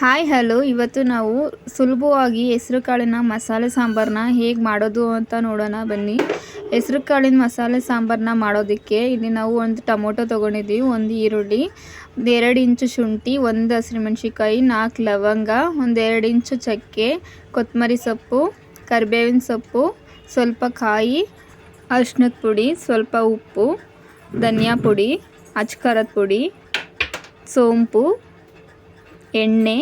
Hi, hello. ಇವತ್ತು ನಾವು ಸುಲಭವಾಗಿ ಹೆಸರು ಕಾಳಿನ ಮಸಾಲೆ ಸಾಂಬಾರನ್ನ ಹೇಗೆ ಮಾಡೋದು ಅಂತ ನೋಡೋಣ. ಬನ್ನಿ. ಹೆಸರು ಕಾಳಿನ ಮಸಾಲೆ ಸಾಂಬಾರನ್ನ ಮಾಡೋದಕ್ಕೆ ಇಲ್ಲಿ ನಾವು ಒಂದು ಟೊಮೊಟೊ ತೊಗೊಂಡಿದ್ದೀವಿ. ಒಂದು ಈರುಳ್ಳಿ ಎರಡು ಇಂಚು ಶುಂಠಿ, ಒಂದು ಹಸಿರುಮೆಣ್ಸಿಕಾಯಿ ನಾಲ್ಕು ಲವಂಗ ಒಂದು ಎರಡು ಇಂಚು ಚಕ್ಕೆ, ಕೊತ್ತಂಬರಿ ಸೊಪ್ಪು, ಕರಿಬೇವಿನ ಸೊಪ್ಪು, ಸ್ವಲ್ಪ ಕಾಯಿ ಅರ್ಶಿನದ ಪುಡಿ, ಸ್ವಲ್ಪ ಉಪ್ಪು, ಧನಿಯಾ ಪುಡಿ ಅಚ್ಕಾರದ ಪುಡಿ, ಸೋಂಪು ಎಣ್ಣೆ,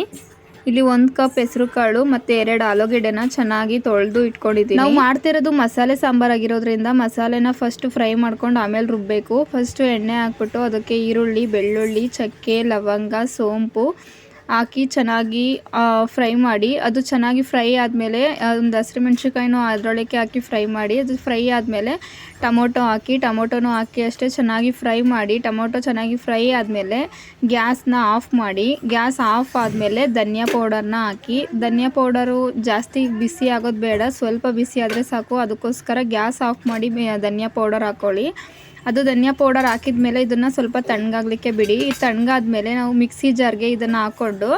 ಇಲ್ಲಿ ಒಂದು ಕಪ್ ಹೆಸರು ಕಾಳು ಮತ್ತು ಎರಡು ಆಲೂಗೆಡ್ಡೆನ ಚೆನ್ನಾಗಿ ತೊಳೆದು ಇಟ್ಕೊಂಡಿದ್ದೀವಿ ನಾವು ಮಾಡ್ತಿರೋದು ಮಸಾಲೆ ಸಾಂಬಾರ್ ಆಗಿರೋದ್ರಿಂದ ಮಸಾಲೆನ ಫಸ್ಟ್ ಫ್ರೈ ಮಾಡ್ಕೊಂಡು ಆಮೇಲೆ ರುಬ್ಬಬೇಕು ಫಸ್ಟು ಎಣ್ಣೆ ಹಾಕ್ಬಿಟ್ಟು ಅದಕ್ಕೆ ಈರುಳ್ಳಿ, ಬೆಳ್ಳುಳ್ಳಿ, ಚಕ್ಕೆ, ಲವಂಗ, ಸೋಂಪು ಹಾಕಿ ಚೆನ್ನಾಗಿ ಫ್ರೈ ಮಾಡಿ, ಅದು ಚೆನ್ನಾಗಿ ಫ್ರೈ ಆದಮೇಲೆ ಒಂದು ಹಸಿರು ಮೆಣಸಿನ್ಕಾಯಿನೂ ಅದರೊಳಗೆ ಹಾಕಿ ಫ್ರೈ ಮಾಡಿ, ಅದು ಫ್ರೈ ಆದಮೇಲೆ ಟೊಮೊಟೊ ಹಾಕಿ, ಟೊಮೊಟೊನೂ ಹಾಕಿ ಅಷ್ಟೇ ಚೆನ್ನಾಗಿ ಫ್ರೈ ಮಾಡಿ, ಟೊಮೊಟೊ ಚೆನ್ನಾಗಿ ಫ್ರೈ ಆದಮೇಲೆ ಗ್ಯಾಸ್ನ ಆಫ್ ಮಾಡಿ, ಗ್ಯಾಸ್ ಆಫ್ ಆದಮೇಲೆ ಧನಿಯಾ ಪೌಡರ್ನ ಹಾಕಿ, ಧನಿಯಾ ಪೌಡರು ಜಾಸ್ತಿ ಬಿಸಿ ಆಗೋದು ಬೇಡ, ಸ್ವಲ್ಪ ಬಿಸಿ ಆದರೆ ಸಾಕು, ಅದಕ್ಕೋಸ್ಕರ ಗ್ಯಾಸ್ ಆಫ್ ಮಾಡಿ, ಧನಿಯಾ ಪೌಡರ್ ಹಾಕ್ಕೊಳ್ಳಿ ಅದು ಧನಿಯಾ ಪೌಡರ್ ಹಾಕಿದ ಮೇಲೆ ಇದನ್ನು ಸ್ವಲ್ಪ ತಣ್ಣಗಾಗ್ಲಿಕ್ಕೆ ಬಿಡಿ. ತಣ್ಣಗಾದ ಮೇಲೆ ನಾವು ಮಿಕ್ಸಿ ಜಾರ್ಗೆ ಇದನ್ನು ಹಾಕ್ಕೊಂಡು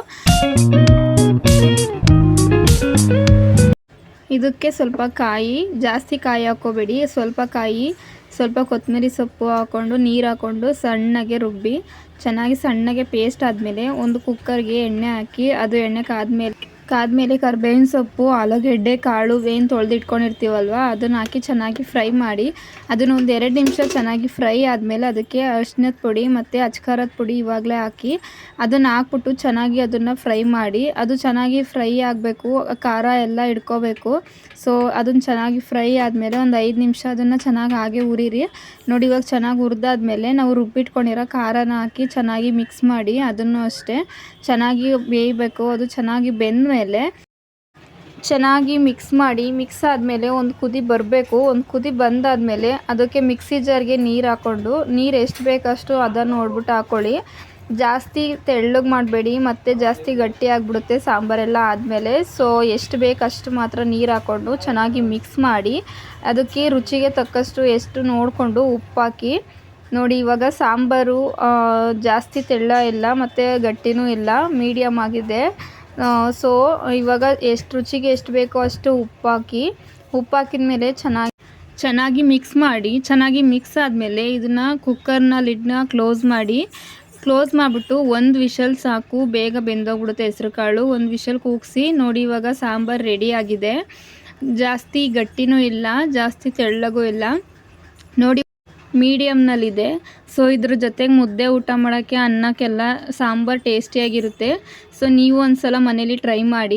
ಇದಕ್ಕೆ ಸ್ವಲ್ಪ ಕಾಯಿ, ಜಾಸ್ತಿ ಕಾಯಿ ಹಾಕೋಬೇಡಿ ಸ್ವಲ್ಪ ಕಾಯಿ, ಸ್ವಲ್ಪ ಕೊತ್ತಂಬರಿ ಸೊಪ್ಪು ಹಾಕ್ಕೊಂಡು ನೀರು ಹಾಕ್ಕೊಂಡು ಸಣ್ಣಗೆ ರುಬ್ಬಿ, ಚೆನ್ನಾಗಿ ಸಣ್ಣಗೆ ಪೇಸ್ಟ್ ಆದಮೇಲೆ ಒಂದು ಕುಕ್ಕರ್ಗೆ ಎಣ್ಣೆ ಹಾಕಿ ಅದು ಎಣ್ಣೆ ಕಾದ್ಮೇಲೆ ಕಾದ್ಮೇಲೆ ಕರ್ಬೇವಿನ ಸೊಪ್ಪು, ಆಲೂಗೆಡ್ಡೆ, ಕಾಳು ಏನು ತೊಳೆದಿಟ್ಕೊಂಡಿರ್ತೀವಲ್ವ, ಅದನ್ನು ಹಾಕಿ ಚೆನ್ನಾಗಿ ಫ್ರೈ ಮಾಡಿ, ಅದನ್ನು ಒಂದು ಎರಡು ನಿಮಿಷ ಚೆನ್ನಾಗಿ ಫ್ರೈ ಆದಮೇಲೆ ಅದಕ್ಕೆ ಅರ್ಶಿನದ ಪುಡಿ ಮತ್ತು ಅಚ್ಕಾರದ ಪುಡಿ ಇವಾಗಲೇ ಹಾಕಿ, ಅದನ್ನು ಹಾಕ್ಬಿಟ್ಟು ಚೆನ್ನಾಗಿ ಅದನ್ನು ಫ್ರೈ ಮಾಡಿ, ಅದು ಚೆನ್ನಾಗಿ ಫ್ರೈ ಆಗಬೇಕು, ಖಾರ ಎಲ್ಲ ಇಡ್ಕೋಬೇಕು ಸೊ ಅದನ್ನು ಚೆನ್ನಾಗಿ ಫ್ರೈ ಆದಮೇಲೆ ಒಂದು ಐದು ನಿಮಿಷ ಅದನ್ನು ಚೆನ್ನಾಗಿ ಹಾಗೆ ಉರಿರಿ ನೋಡಿ, ಇವಾಗ ಚೆನ್ನಾಗಿ ಹುರಿದಾದ್ಮೇಲೆ ನಾವು ರುಬ್ಬಿಟ್ಕೊಂಡಿರೋ ಖಾರನ ಹಾಕಿ ಚೆನ್ನಾಗಿ ಮಿಕ್ಸ್ ಮಾಡಿ, ಅದನ್ನು ಅಷ್ಟೇ ಚೆನ್ನಾಗಿ ಬೇಯಬೇಕು, ಅದು ಚೆನ್ನಾಗಿ ಬೆಂದ ಮೇಲೆ ಚೆನ್ನಾಗಿ ಮಿಕ್ಸ್ ಮಾಡಿ ಮಿಕ್ಸ್ ಆದಮೇಲೆ ಒಂದು ಕುದಿ ಬರಬೇಕು. ಒಂದು ಕುದಿ ಬಂದಾದಮೇಲೆ ಅದಕ್ಕೆ ಮಿಕ್ಸಿ ಜಾರ್ಗೆ ನೀರು ಹಾಕ್ಕೊಂಡು ನೀರು ಎಷ್ಟು ಬೇಕಷ್ಟು ಅದನ್ನು ನೋಡ್ಬಿಟ್ಟು ಹಾಕ್ಕೊಳ್ಳಿ ಜಾಸ್ತಿ ತೆಳ್ಳಗೆ ಮಾಡಬೇಡಿ, ಮತ್ತು ಜಾಸ್ತಿ ಗಟ್ಟಿ ಆಗಿಬಿಡುತ್ತೆ ಸಾಂಬಾರೆಲ್ಲ ಆದಮೇಲೆ. ಸೊ ಎಷ್ಟು ಬೇಕಷ್ಟು ಮಾತ್ರ ನೀರು ಹಾಕ್ಕೊಂಡು ಚೆನ್ನಾಗಿ ಮಿಕ್ಸ್ ಮಾಡಿ, ಅದಕ್ಕೆ ರುಚಿಗೆ ತಕ್ಕಷ್ಟು ಎಷ್ಟು ನೋಡಿಕೊಂಡು ಉಪ್ಪು ಹಾಕಿ. ನೋಡಿ, ಇವಾಗ ಸಾಂಬಾರು ಜಾಸ್ತಿ ತೆಳ್ಳ ಇಲ್ಲ, ಮತ್ತು ಗಟ್ಟಿನೂ ಇಲ್ಲ ಮೀಡಿಯಮ್ ಆಗಿದೆ. ಸೊ ಇವಾಗ ಎಷ್ಟು ರುಚಿಗೆ ಎಷ್ಟು ಬೇಕೋ ಅಷ್ಟು ಉಪ್ಪು ಹಾಕಿ ಉಪ್ಪು ಹಾಕಿದ ಮೇಲೆ ಚೆನ್ನಾಗಿ ಚೆನ್ನಾಗಿ ಮಿಕ್ಸ್ ಮಾಡಿ, ಚೆನ್ನಾಗಿ ಮಿಕ್ಸ್ ಆದಮೇಲೆ ಇದನ್ನು ಕುಕ್ಕರ್ನ ಲಿಡ್ನ ಕ್ಲೋಸ್ ಮಾಡಿ ಕ್ಲೋಸ್ ಮಾಡಿಬಿಟ್ಟು ಒಂದು ವಿಷಲ್ ಸಾಕು, ಬೇಗ ಬೆಂದೋಗ್ಬಿಡುತ್ತೆ ಹೆಸ್ರು ಕಾಳು. ಒಂದು ವಿಷಲ್ ಕೂಗಿಸಿ, ನೋಡಿ ಇವಾಗ ಸಾಂಬಾರು ರೆಡಿ ಆಗಿದೆ. ಜಾಸ್ತಿ ಗಟ್ಟಿನೂ ಇಲ್ಲ, ಜಾಸ್ತಿ ತೆಳ್ಳಗೂ ಇಲ್ಲ. ನೋಡಿ ಮೀಡಿಯಮ್ನಲ್ಲಿದೆ ಸೊ, ಇದ್ರ ಜೊತೆಗೆ ಮುದ್ದೆ ಊಟ ಮಾಡೋಕ್ಕೆ ಅನ್ನಕ್ಕೆಲ್ಲ ಸಾಂಬಾರು ಟೇಸ್ಟಿಯಾಗಿರುತ್ತೆ. ಸೊ, ನೀವು ಒಂದು ಸಲ ಮನೇಲಿ ಟ್ರೈ ಮಾಡಿ.